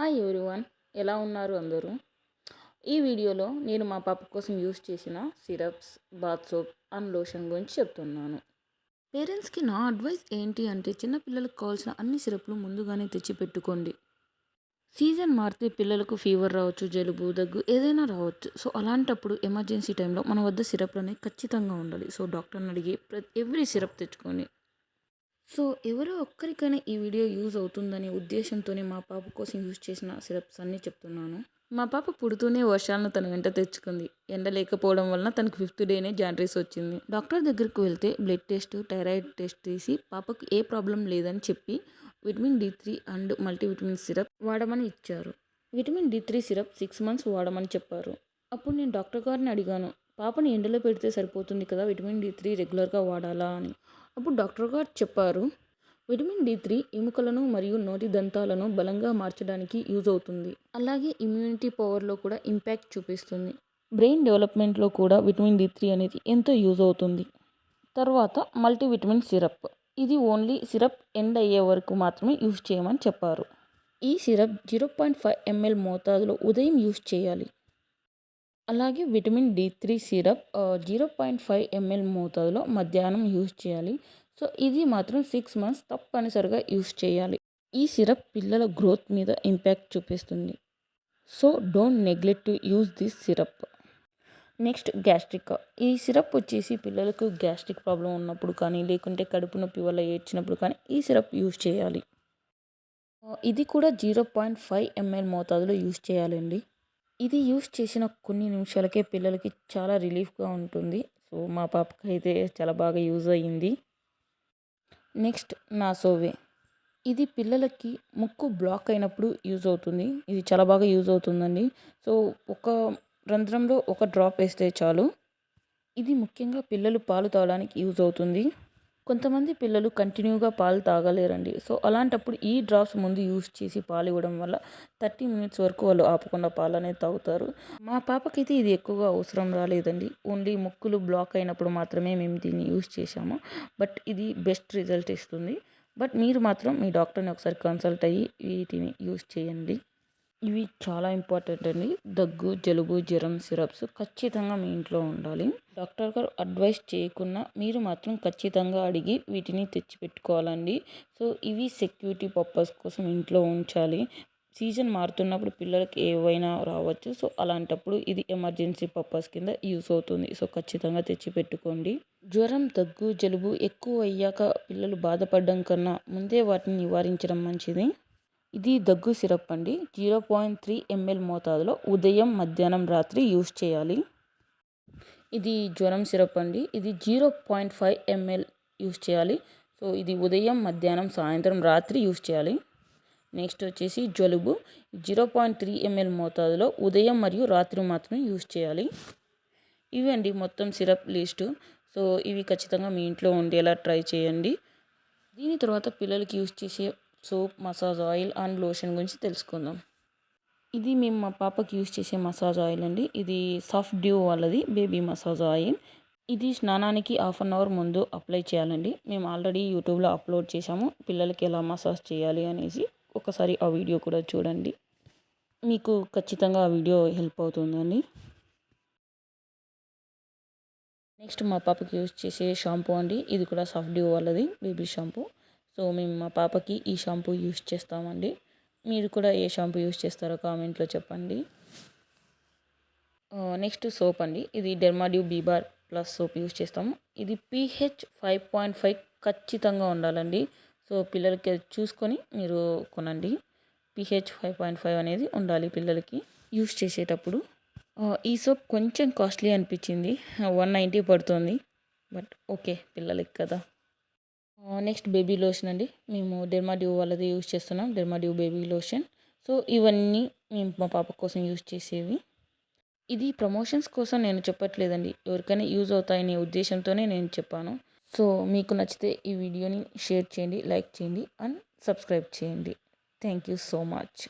Hi everyone ఎలా ఉన్నారు అందరూ? ఈ వీడియోలో నేను మా పాప కోసం యూస్ చేసిన syrups bath soap and lotion గురించి చెప్తున్నాను. పేరెంట్స్కి నా అడ్వైస్ ఏంటి అంటే చిన్నపిల్లలకు కావాల్సిన అన్ని సిరప్లు ముందుగానే తెచ్చి పెట్టుకోండి. సీజన్ మారితే పిల్లలకు ఫీవర్ రావచ్చు జలుబు దగ్గు ఏదైనా రావచ్చు. సో అలాంటప్పుడు ఎమర్జెన్సీ టైంలో మన వద్ద సిరప్లు అనేవి ఖచ్చితంగా ఉండాలి. సో డాక్టర్ని అడిగి ఎవ్రీ సిరప్ తెచ్చుకోండి సో ఎవరో ఒక్కరికైనా ఈ వీడియో యూజ్ అవుతుందనే ఉద్దేశంతోనే మా పాప కోసం యూజ్ చేసిన సిరప్స్ అన్నీ చెప్తున్నాను. మా పాప పుడుతూనే వర్షాలను తన వెంట తెచ్చుకుంది. ఎండ లేకపోవడం వలన తనకు ఫిఫ్త్ డేనే జాండ్రీస్ వచ్చింది. డాక్టర్ దగ్గరికి వెళ్తే బ్లడ్ టెస్ట్ థైరాయిడ్ టెస్ట్ తీసి పాపకు ఏ ప్రాబ్లం లేదని చెప్పి vitamin D three and multivitamin syrup వాడమని ఇచ్చారు. Vitamin D three syrup six months వాడమని చెప్పారు. అప్పుడు నేను డాక్టర్ గారిని అడిగాను పాపని ఎండలో పెడితే సరిపోతుంది కదా విటమిన్ డి త్రీ రెగ్యులర్గా వాడాలా? అని. అప్పుడు డాక్టర్ గారు చెప్పారు విటమిన్ డి త్రీ ఎముకలను మరియు నోటి దంతాలను బలంగా మార్చడానికి యూజ్ అవుతుంది. అలాగే ఇమ్యూనిటీ పవర్లో కూడా ఇంపాక్ట్ చూపిస్తుంది. బ్రెయిన్ డెవలప్మెంట్లో కూడా విటమిన్ డి త్రీ అనేది ఎంతో యూజ్ అవుతుంది. తర్వాత మల్టీవిటమిన్ సిరప్. ఇది ఓన్లీ సిరప్ ఎండ్ అయ్యే వరకు మాత్రమే యూజ్ చేయమని చెప్పారు. ఈ syrup zero point five ml మోతాదులో ఉదయం యూజ్ చేయాలి. అలాగే vitamin D three syrup zero point five ml మోతాదులో మధ్యాహ్నం యూజ్ చేయాలి. సో ఇది మాత్రం సిక్స్ మంత్స్ తప్పనిసరిగా యూజ్ చేయాలి. ఈ సిరప్ పిల్లల గ్రోత్ మీద ఇంపాక్ట్ చూపిస్తుంది. So don't neglect to use this syrup. Next gastric. ఈ సిరప్ వచ్చేసి పిల్లలకు గ్యాస్ట్రిక్ ప్రాబ్లం ఉన్నప్పుడు కానీ లేకుంటే కడుపు నొప్పి వల్ల ఏడ్చినప్పుడు కానీ ఈ సిరప్ యూజ్ చేయాలి. ఇది కూడా జీరో పాయింట్ ఫైవ్ ఎంఎల్ మోతాదులో యూజ్ చేయాలండి. ఇది యూస్ చేసిన కొన్ని నిమిషాలకే పిల్లలకి చాలా రిలీఫ్గా ఉంటుంది. సో మా పాపకి అయితే చాలా బాగా యూజ్ అయ్యింది. నెక్స్ట్ నా సోవే. ఇది పిల్లలకి ముక్కు బ్లాక్ అయినప్పుడు యూజ్ అవుతుంది. ఇది చాలా బాగా యూజ్ అవుతుందండి. సో ఒక రంధ్రంలో ఒక డ్రాప్ వేస్తే చాలు. ఇది ముఖ్యంగా పిల్లలు పాలు తాగడానికి యూజ్ అవుతుంది. కొంతమంది పిల్లలు కంటిన్యూగా పాలు తాగలేరండి. సో అలాంటప్పుడు ఈ డ్రాప్స్ ముందు యూస్ చేసి పాలు ఇవ్వడం వల్ల థర్టీ మినిట్స్ వరకు వాళ్ళు ఆపకుండా పాలు అనేది తాగుతారు. మా పాపకైతే ఇది ఎక్కువగా అవసరం రాలేదండి. ఓన్లీ ముక్కులు బ్లాక్ అయినప్పుడు మాత్రమే మేము దీన్ని యూస్ చేసాము బట్ ఇది బెస్ట్ రిజల్ట్ ఇస్తుంది. బట్ మీరు మాత్రం మీ డాక్టర్ని ఒకసారి కన్సల్ట్ అయ్యి వీటిని యూస్ చేయండి. ఇవి చాలా ఇంపార్టెంట్ అండి. దగ్గు జలుబు జ్వరం సిరప్స్ ఖచ్చితంగా మీ ఇంట్లో ఉండాలి. డాక్టర్ గారు అడ్వైస్ చేయకుండా మీరు మాత్రం ఖచ్చితంగా అడిగి వీటిని తెచ్చిపెట్టుకోవాలండి. సో ఇవి సెక్యూరిటీ పర్పస్ కోసం ఇంట్లో ఉంచాలి. సీజన్ మారుతున్నప్పుడు పిల్లలకి ఏవైనా రావచ్చు. సో అలాంటప్పుడు ఇది ఎమర్జెన్సీ పర్పస్ కింద యూస్ అవుతుంది. సో ఖచ్చితంగా తెచ్చి పెట్టుకోండి జ్వరం దగ్గు జలుబు ఎక్కువ అయ్యాక పిల్లలు బాధపడడం కన్నా ముందే వాటిని నివారించడం మంచిది. ఇది దగ్గు సిరప్ అండి జీరో పాయింట్ త్రీ ఎంఎల్ మోతాదులో ఉదయం మధ్యాహ్నం రాత్రి యూస్ చేయాలి. ఇది జ్వరం సిరప్ అండి ఇది zero point five ml use చేయాలి. సో ఇది ఉదయం మధ్యాహ్నం సాయంత్రం రాత్రి యూస్ చేయాలి. నెక్స్ట్ వచ్చేసి జలుబు. జీరో పాయింట్ త్రీ ఎంఎల్ మోతాదులో ఉదయం మరియు రాత్రి మాత్రమే యూస్ చేయాలి. ఇవి అండి మొత్తం సిరప్ లిస్టు. సో ఇవి ఖచ్చితంగా మీ ఇంట్లో ఉండేలా ట్రై చేయండి. దీని తర్వాత పిల్లలకి యూస్ చేసే soap massage oil and lotion గురించి తెలుసుకుందాం. ఇది మేము మా పాపకి యూజ్ చేసే మసాజ్ ఆయిల్ అండి. ఇది సాఫ్ట్ డ్యూ వాళ్ళది బేబీ మసాజ్ ఆయిల్. ఇది స్నానానికి హాఫ్ అన్ అవర్ ముందు అప్లై చేయాలండి. మేము ఆల్రెడీ యూట్యూబ్లో అప్లోడ్ చేసాము పిల్లలకి ఎలా మసాజ్ చేయాలి అనేసి ఒకసారి ఆ వీడియో కూడా చూడండి. మీకు ఖచ్చితంగా ఆ వీడియో హెల్ప్ అవుతుందండి. నెక్స్ట్ మా పాపకి యూజ్ చేసే షాంపూ అండి. ఇది కూడా సాఫ్ట్ డ్యూ వాళ్ళది బేబీ షాంపూ. సో మేము మా పాపకి ఈ షాంపూ యూస్ చేస్తామండి. మీరు కూడా ఏ షాంపూ యూస్ చేస్తారో కామెంట్లో చెప్పండి. నెక్స్ట్ సోప్ అండి. ఇది డెర్మాడ్యూ బీబార్ ప్లస్ సోప్ యూస్ చేస్తాము ఇది పీహెచ్ ఫైవ్ పాయింట్ ఫైవ్ ఖచ్చితంగా ఉండాలండి. సో పిల్లలకి చూసుకొని మీరు కొనండి. పిహెచ్ ఫైవ్ పాయింట్ ఫైవ్ అనేది ఉండాలి పిల్లలకి యూస్ చేసేటప్పుడు. ఈ సోప్ కొంచెం కాస్ట్లీ అనిపించింది. వన్ నైంటీ పడుతుంది. బట్ ఓకే పిల్లలకి కదా. నెక్స్ట్ బేబీ లోషన్ అండి. మేము డెర్మాడ్యూ వాళ్ళది యూజ్ చేస్తున్నాం. డెర్మాడ్యూ బేబీ లోషన్ సో ఇవన్నీ మేము మా పాప కోసం యూజ్ చేసేవి. ఇది ప్రమోషన్స్ కోసం నేను చెప్పట్లేదండి. ఎవరికైనా యూజ్ అవుతాయనే ఉద్దేశంతోనే నేను చెప్పాను. సో మీకు నచ్చితే ఈ వీడియోని షేర్ చేయండి లైక్ చేయండి అండ్ సబ్స్క్రైబ్ చేయండి. Thank you so much